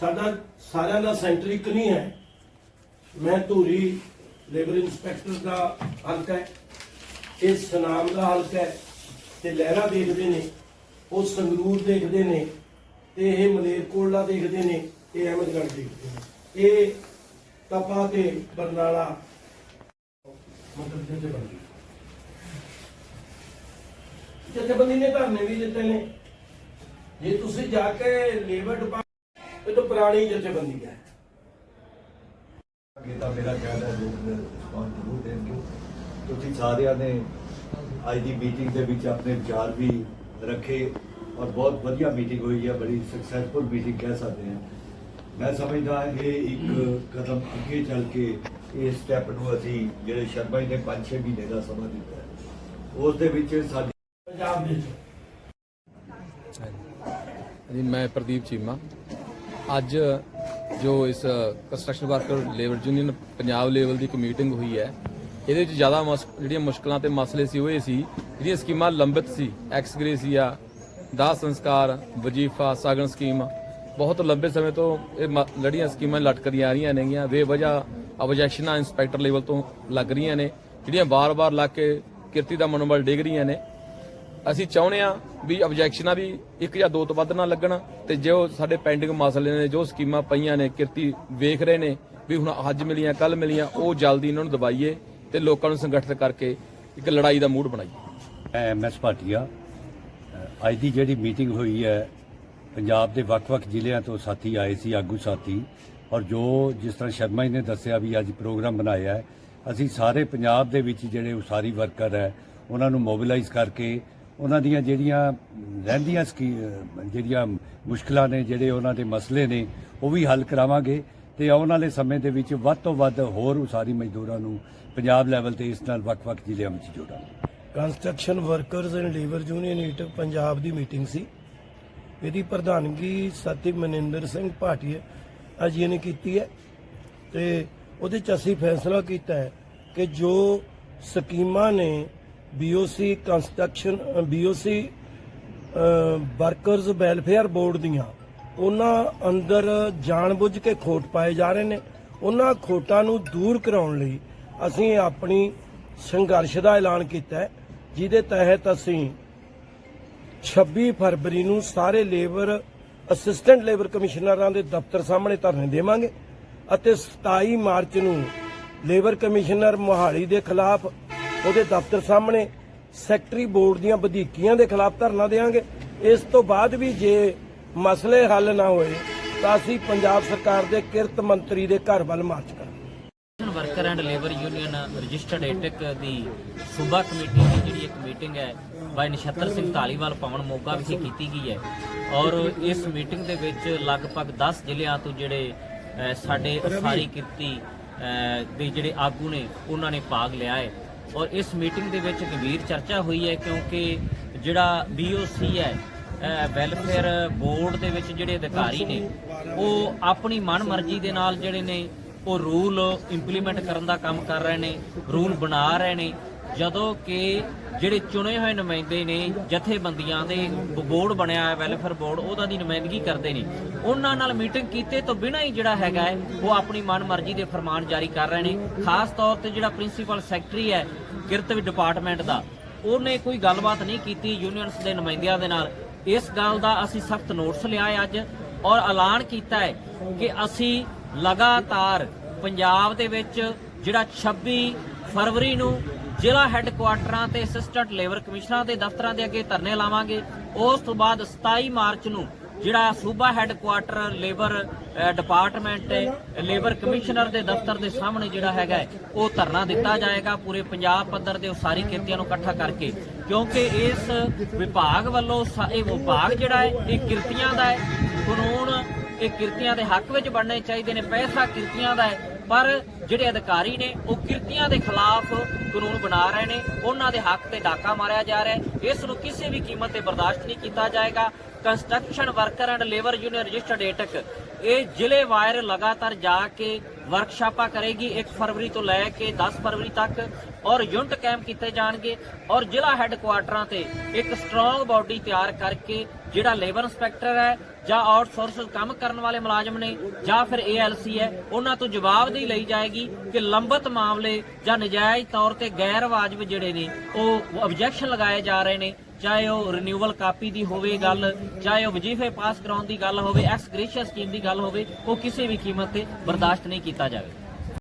ਸਾਡਾ ਸਾਰਿਆਂ ਦਾ ਸੈਂਟਰ ਇੱਕ ਨਹੀਂ ਹੈ। ਮੈਂ ਧੂਰੀ ਲੇਬਰ ਇੰਸਪੈਕਟਰ ਦਾ ਹਲਕਾ ਹੈ। ਇਹ ਸਨਾਮ ਦਾ ਹਲਕਾ ਹੈ ਤੇ ਲਹਿਰਾ ਦੇਖਦੇ ਨੇ, ਉਹ ਸੰਗਰੂਰ ਦੇਖਦੇ ਨੇ ਤੇ ਇਹ ਮਲੇਰਕੋਟਲਾ ਦੇਖਦੇ ਨੇ, ਇਹ ਅਹਿਮਦਗੜ੍ਹ ਦੇਖਦੇ ਨੇ। ਇਹ ਤਪਾ ਤੇ ਬਰਨਾਲਾ ਮਤਲਬ ਜਥੇਬੰਦੀ। ਜਥੇਬੰਦੀ ਨੇ ਧਰਨੇ ਵੀ ਦਿੱਤੇ ਨੇ। ਜੇ ਤੁਸੀਂ ਜਾ ਕੇ ਲੇਬਰ ਡਿਪਾਰਟਮੈਂਟ ਇਹ ਤਾਂ ਪੁਰਾਣੀ ਜਥੇਬੰਦੀ ਹੈ। ਤਾਂ ਮੇਰਾ ਖਿਆਲ ਹੈ ਲੋਕ ਰਿਸਪੌਂਸ ਜ਼ਰੂਰ ਦੇਣਗੇ। ਤੁਸੀਂ ਸਾਰਿਆਂ ਨੇ ਅੱਜ ਦੀ ਮੀਟਿੰਗ ਦੇ ਵਿੱਚ ਆਪਣੇ ਵਿਚਾਰ ਵੀ ਰੱਖੇ ਔਰ ਬਹੁਤ ਵਧੀਆ ਮੀਟਿੰਗ ਹੋਈ ਹੈ ਬੜੀ ਸਕਸੈਸਫੁਲ ਮੀਟਿੰਗ ਕਹਿ ਸਕਦੇ ਹਾਂ। ਮੈਂ ਸਮਝਦਾ ਇਹ ਇੱਕ ਕਦਮ ਅੱਗੇ ਚੱਲ ਕੇ ਇਸ ਸਟੈਪ ਨੂੰ ਅਸੀਂ ਜਿਹੜੇ ਸ਼ਰਮਾ ਜੀ ਨੇ 5-6 ਮਹੀਨੇ ਦਾ ਸਮਾਂ ਦਿੱਤਾ ਉਸ ਦੇ ਵਿੱਚ ਸਾਡੀ ਪੰਜਾਬ ਵਿੱਚ। ਜੀ ਮੈਂ ਪ੍ਰਦੀਪ ਚੀਮਾ। ਅੱਜ ਜੋ ਇਸ construction worker labour union Punjab level ਦੀ ਇੱਕ ਮੀਟਿੰਗ ਹੋਈ ਹੈ। ਇਹਦੇ ਵਿੱਚ ਜ਼ਿਆਦਾ ਮਸ- ਜਿਹੜੀਆਂ ਮੁਸ਼ਕਲਾਂ ਤੇ ਮਸਲੇ ਸੀ ਉਹ ਇਹ ਸੀ, ਜਿਹੜੀਆਂ ਸਕੀਮਾਂ ਲੰਬਿਤ ਸੀ ਐਕਸ ਗ੍ਰੇਸੀਆ ਦਾਹ ਸੰਸਕਾਰ, ਵਜੀਫਾ, ਸਾਗਣ ਸਕੀਮ, ਬਹੁਤ ਲੰਬੇ ਸਮੇਂ ਤੋਂ ਇਹ ਮ- ਲੜੀਆਂ ਸਕੀਮਾਂ ਲਟਕਦੀਆਂ ਆ ਰਹੀਆਂ ਨੇਗੀਆਂ ਬੇਵਜ੍ਹਾ ਆਬਜੈਕਸ਼ਨਾਂ ਇੰਸਪੈਕਟਰ ਲੈਵਲ ਤੋਂ ਲੱਗ ਰਹੀਆਂ ਨੇ, ਜਿਹੜੀਆਂ ਵਾਰ ਵਾਰ ਲੱਗ ਕੇ ਕਿਰਤੀ ਦਾ ਮਨੋਬਲ ਡਿੱਗ ਰਹੀਆਂ ਨੇ। ਅਸੀਂ ਚਾਹੁੰਦੇ ਆ ਵੀ ਆਬਜੈਕਸ਼ਨਾਂ ਵੀ ਇੱਕ ਜਾਂ ਦੋ ਤੋਂ ਵੱਧ ਨਾ ਲੱਗਣ ਤੇ ਜੋ ਸਾਡੇ ਪੈਂਡਿੰਗ ਮਸਲੇ ਨੇ, ਜੋ ਸਕੀਮਾਂ ਪਈਆਂ ਨੇ, ਕਿਰਤੀ ਵੇਖ ਰਹੇ ਨੇ, ਵੀ ਹੁਣ ਅੱਜ ਮਿਲੀਆਂ ਕੱਲ ਮਿਲੀਆਂ, ਉਹ ਜਲਦੀ ਇਹਨਾਂ ਨੂੰ ਦਬਾਈਏ ਤੇ ਲੋਕਾਂ ਨੂੰ ਸੰਗਠਿਤ ਕਰਕੇ ਇੱਕ ਲੜਾਈ ਦਾ ਮੂਡ ਬਣਾਈਏ। ਐਮ ਐਸ ਭਾਟੀਆ ਅੱਜ ਦੀ ਜਿਹੜੀ ਮੀਟਿੰਗ ਹੋਈ ਹੈ, ਪੰਜਾਬ ਦੇ ਵੱਖ-ਵੱਖ ਜ਼ਿਲ੍ਹਿਆਂ ਤੋਂ ਸਾਥੀ ਆਏ ਸੀ, ਆਗੂ ਸਾਥੀ, ਔਰ ਜੋ ਜਿਸ ਤਰ੍ਹਾਂ ਸ਼ਰਮਾ ਜੀ ਨੇ ਦੱਸਿਆ ਵੀ ਅੱਜ ਪ੍ਰੋਗਰਾਮ ਬਣਾਇਆ ਹੈ, ਅਸੀਂ ਸਾਰੇ ਪੰਜਾਬ ਦੇ ਵਿੱਚ ਜਿਹੜੇ ਉਸਾਰੀ ਵਰਕਰ ਹੈ, ਉਹਨਾਂ ਨੂੰ ਮੋਬਿਲਾਈਜ਼ ਕਰਕੇ ਉਹਨਾਂ ਦੀਆਂ ਜਿਹੜੀਆਂ ਰਹਿੰਦੀਆਂ ਸਕੀ ਜਿਹੜੀਆਂ ਮੁਸ਼ਕਲਾਂ ਨੇ, ਜਿਹੜੇ ਉਹਨਾਂ ਦੇ ਮਸਲੇ ਨੇ, ਉਹ ਵੀ ਹੱਲ ਕਰਾਵਾਂਗੇ ਤੇ ਆਉਣ ਵਾਲੇ ਸਮੇਂ ਦੇ ਵਿੱਚ ਵੱਧ ਤੋਂ ਵੱਧ ਹੋਰ ਉਸਾਰੀ ਮਜ਼ਦੂਰਾਂ ਨੂੰ ਪੰਜਾਬ ਲੈਵਲ ਤੇ ਇਸ ਨਾਲ ਵੱਖ-ਵੱਖ ਜ਼ਿਲ੍ਹਿਆਂ ਵਿੱਚ ਜੋੜਾਂਗੇ। Construction workers and labour union eat Punjab ਦੀ ਮੀਟਿੰਗ ਸੀ। ਇਹਦੀ ਪ੍ਰਧਾਨਗੀ ਸਤੀ ਮਨਿੰਦਰ ਸਿੰਘ ਭਾਟੀਆ ਅਜੀ ਨੇ ਕੀਤੀ ਹੈ ਤੇ ਉਹਦੇ ਚ ਅਸੀਂ ਫੈਸਲਾ ਕੀਤਾ ਹੈ ਕਿ ਜੋ ਸਕੀਮਾਂ ਨੇ BOC construction BOC workers welfare board ਦੀਆਂ। ਉਹਨਾਂ ਅੰਦਰ ਜਾਣਬੁੱਝ ਕੇ ਖੋਟ ਪਾਏ ਜਾ ਰਹੇ ਨੇ। ਉਹਨਾਂ ਖੋਟਾਂ ਨੂੰ ਦੂਰ ਕਰਾਉਣ ਲਈ ਅਸੀਂ ਆਪਣੀ ਸੰਘਰਸ਼ ਦਾ ਐਲਾਨ ਕੀਤਾ ਹੈ, ਜਿਹਦੇ ਤਹਿਤ ਅਸੀਂ 26 ਫਰਵਰੀ ਨੂੰ ਸਾਰੇ ਲੇਬਰ ਅਸਿਸਟੈਂਟ ਲੇਬਰ ਕਮਿਸ਼ਨਰਾਂ ਦੇ ਦਫ਼ਤਰ ਸਾਹਮਣੇ ਧਰਨੇ ਦੇਵਾਂਗੇ ਅਤੇ 27 ਮਾਰਚ ਨੂੰ ਲੇਬਰ ਕਮਿਸ਼ਨਰ ਮੋਹਾਲੀ ਦੇ ਖਿਲਾਫ ਉਹਦੇ ਦਫ਼ਤਰ ਸਾਹਮਣੇ ਸੈਕਟਰੀ ਬੋਰਡ ਦੀਆਂ ਵਧੀਕੀਆਂ ਦੇ ਖਿਲਾਫ ਧਰਨਾ ਦੇਵਾਂਗੇ। ਇਸ ਤੋਂ ਬਾਅਦ ਵੀ ਜੇ ਮਸਲੇ ਹੱਲ ਨਾ ਹੋਏ, ਤਾਂ ਅਸੀਂ ਪੰਜਾਬ ਸਰਕਾਰ ਦੇ ਕਿਰਤ ਮੰਤਰੀ ਦੇ ਘਰ ਵੱਲ ਮਾਰਚ ਕਰਾਂਗੇ। Worker and labour union registered AITUC ਦੀ ਸੂਬਾ ਕਮੇਟੀ ਦੀ ਜਿਹੜੀ ਇੱਕ ਮੀਟਿੰਗ ਹੈ, ਬਾਈ ਨਛੱਤਰ ਸਿੰਘ ਧਾਲੀਵਾਲ ਭਵਨ ਮੋਗਾ ਵਿਖੇ ਕੀਤੀ ਗਈ ਹੈ। ਔਰ ਇਸ ਮੀਟਿੰਗ ਦੇ ਵਿੱਚ ਲਗਭਗ 10 ਜ਼ਿਲ੍ਹਿਆਂ ਤੋਂ ਜਿਹੜੇ ਸਾਡੇ ਅਸਾਰੀ ਕਿਰਤੀ ਦੇ ਜਿਹੜੇ ਆਗੂ ਨੇ, ਉਹਨਾਂ ਨੇ ਭਾਗ ਲਿਆ ਹੈ। ਔਰ ਇਸ ਮੀਟਿੰਗ ਦੇ ਵਿੱਚ ਗੰਭੀਰ ਚਰਚਾ ਹੋਈ ਹੈ ਕਿਉਂਕਿ ਜਿਹੜਾ BOC ਹੈ ਵੈਲਫੇਅਰ ਬੋਰਡ ਦੇ ਵਿੱਚ ਜਿਹੜੇ ਅਧਿਕਾਰੀ ਨੇ, ਉਹ ਆਪਣੀ ਮਨਮਰਜ਼ੀ ਦੇ ਨਾਲ ਜਿਹੜੇ ਨੇ, ਉਹ ਰੂਲ ਇੰਪਲੀਮੈਂਟ ਕਰਨ ਦਾ ਕੰਮ ਕਰ ਰਹੇ ਨੇ ਰੂਲ ਬਣਾ ਰਹੇ ਨੇ। ਜਦੋਂ ਕਿ ਜਿਹੜੇ ਚੁਣੇ ਹੋਏ ਨੁਮਾਇੰਦੇ ਨੇ, ਜਥੇਬੰਦੀਆਂ ਦੇ ਬੋਰਡ ਬਣਿਆ ਹੈ ਵੈਲਫੇਅਰ ਬੋਰਡ, ਉਹਦਾ ਦੀ ਨੁਮਾਇੰਦਗੀ ਕਰਦੇ ਨੇ। ਉਹਨਾਂ ਨਾਲ ਮੀਟਿੰਗ ਕੀਤੇ ਤੋਂ ਬਿਨਾਂ ਹੀ ਜਿਹੜਾ ਹੈਗਾ ਹੈ, ਉਹ ਆਪਣੀ ਮਨਮਰਜ਼ੀ ਦੇ ਫਰਮਾਨ ਜਾਰੀ ਕਰ ਰਹੇ ਨੇ। ਖਾਸ ਤੌਰ ਤੇ ਜਿਹੜਾ ਪ੍ਰਿੰਸੀਪਲ ਸੈਕਟਰੀ ਹੈ ਕਿਰਤ ਡਿਪਾਰਟਮੈਂਟ ਦਾ, ਉਹਨੇ ਕੋਈ ਗੱਲਬਾਤ ਨਹੀਂ ਕੀਤੀ ਯੂਨੀਅਨਸ ਦੇ ਨੁਮਾਇੰਦਿਆਂ ਦੇ ਨਾਲ। ਇਸ ਗੱਲ ਦਾ ਅਸੀਂ ਸਖਤ ਨੋਟਿਸ ਲਿਆ ਹੈ ਅੱਜ, ਔਰ ਐਲਾਨ ਕੀਤਾ ਹੈ ਕਿ ਅਸੀਂ ਲਗਾਤਾਰ ਪੰਜਾਬ ਦੇ ਵਿੱਚ ਜਿਹੜਾ 26 ਫਰਵਰੀ ਨੂੰ ਜ਼ਿਲ੍ਹਾ ਹੈੱਡਕੁਆਟਰਾਂ ਤੇ ਅਸਿਸਟੈਂਟ ਲੇਬਰ ਕਮਿਸ਼ਨਰਾਂ ਦੇ ਦਫ਼ਤਰਾਂ ਦੇ ਅੱਗੇ ਧਰਨੇ ਲਾਵਾਂਗੇ। ਉਸ ਤੋਂ ਬਾਅਦ 27 ਮਾਰਚ ਨੂੰ ਜਿਹੜਾ ਸੂਬਾ ਹੈੱਡਕੁਆਟਰ ਲੇਬਰ ਡਿਪਾਰਟਮੈਂਟ ਤੇ ਲੇਬਰ ਕਮਿਸ਼ਨਰ ਦੇ ਦਫ਼ਤਰ ਦੇ ਸਾਹਮਣੇ ਜਿਹੜਾ ਹੈਗਾ ਉਹ ਧਰਨਾ ਦਿੱਤਾ ਜਾਏਗਾ। ਪੂਰੇ ਪੰਜਾਬ ਪੱਧਰ ਦੇ ਉਹ ਸਾਰੀ ਕਿਰਤੀਆਂ ਨੂੰ ਇਕੱਠਾ ਕਰਕੇ। ਕਿਉਂਕਿ ਇਸ ਵਿਭਾਗ ਵੱਲੋਂ ਇਹ ਵਿਭਾਗ ਜਿਹੜਾ ਹੈ, ਇਹ ਕਿਰਤੀਆਂ ਦਾ ਹੈ। ਕਾਨੂੰਨ ਇਹ ਕਿਰਤੀਆਂ ਦੇ ਹੱਕ ਵਿੱਚ ਬਣਨੇ ਚਾਹੀਦੇ ਨੇ, ਪੈਸਾ ਕਿਰਤੀਆਂ ਦਾ ਹੈ। ਪਰ ਜਿਹੜੇ ਅਧਿਕਾਰੀ ਨੇ, ਉਹ ਕਿਰਤੀਆਂ ਦੇ ਖਿਲਾਫ ਕਾਨੂੰਨ ਬਣਾ ਰਹੇ ਨੇ, ਉਹਨਾਂ ਦੇ ਹੱਕ ਤੇ ਡਾਕਾ ਮਾਰਿਆ ਜਾ ਰਿਹਾ ਹੈ। ਇਸ ਨੂੰ ਕਿਸੇ ਵੀ ਕੀਮਤ ਤੇ ਬਰਦਾਸ਼ਤ ਨਹੀਂ ਕੀਤਾ ਜਾਏਗਾ। Construction worker and labour union registered AITUC, ਇਹ ਜ਼ਿਲ੍ਹੇ ਵਾਇਰ ਲਗਾਤਾਰ ਜਾ ਕੇ ਵਰਕਸ਼ਾਪਾਂ ਕਰੇਗੀ। 1 ਫਰਵਰੀ ਤੋਂ ਲੈ ਕੇ 10 ਫਰਵਰੀ ਤੱਕ ਔਰ ਯੂਨਿਟ ਕੈਂਪ ਕੀਤੇ ਜਾਣਗੇ ਔਰ ਜ਼ਿਲ੍ਹਾ ਹੈੱਡਕੁਆਟਰਾਂ ਤੇ ਇੱਕ ਸਟਰੋਂਗ ਬਾਡੀ ਤਿਆਰ ਕਰਕੇ ਜਿਹੜਾ ਲੇਬਰ ਇੰਸਪੈਕਟਰ ਹੈ ਜਾਂ ਆਊਟਸੋਰਸ ਕੰਮ ਕਰਨ ਵਾਲੇ ਮੁਲਾਜ਼ਮ ਨੇ ਜਾਂ ਫਿਰ ਏਐਲਸੀ ਹੈ, ਉਹਨਾਂ ਤੋਂ ਜਵਾਬਦੇਹੀ ਲਈ ਜਾਏਗੀ ਕਿ ਲੰਬਤ ਮਾਮਲੇ ਜਾਂ ਨਜਾਇਜ਼ ਤੌਰ ਤੇ ਗੈਰ ਵਾਜਬ ਜਿਹੜੇ ਨੇ, ਉਹ ਆਬਜੈਕਸ਼ਨ ਲਗਾਏ ਜਾ ਰਹੇ ਨੇ, ਚਾਹੇ ਉਹ ਰਿਨਿਊਅਲ ਕਾਪੀ ਦੀ ਹੋਵੇ ਗੱਲ, ਚਾਹੇ ਉਹ ਵਜ਼ੀਫੇ ਪਾਸ ਕਰਾਉਣ ਦੀ ਗੱਲ ਹੋਵੇ ਐਕਸ ਗ੍ਰੇਸ਼ੀਅਸ ਸਕੀਮ ਦੀ ਗੱਲ ਹੋਵੇ, ਉਹ ਕਿਸੇ ਵੀ ਕੀਮਤ ਤੇ ਬਰਦਾਸ਼ਤ ਨਹੀਂ ਕੀਤਾ ਜਾਵੇ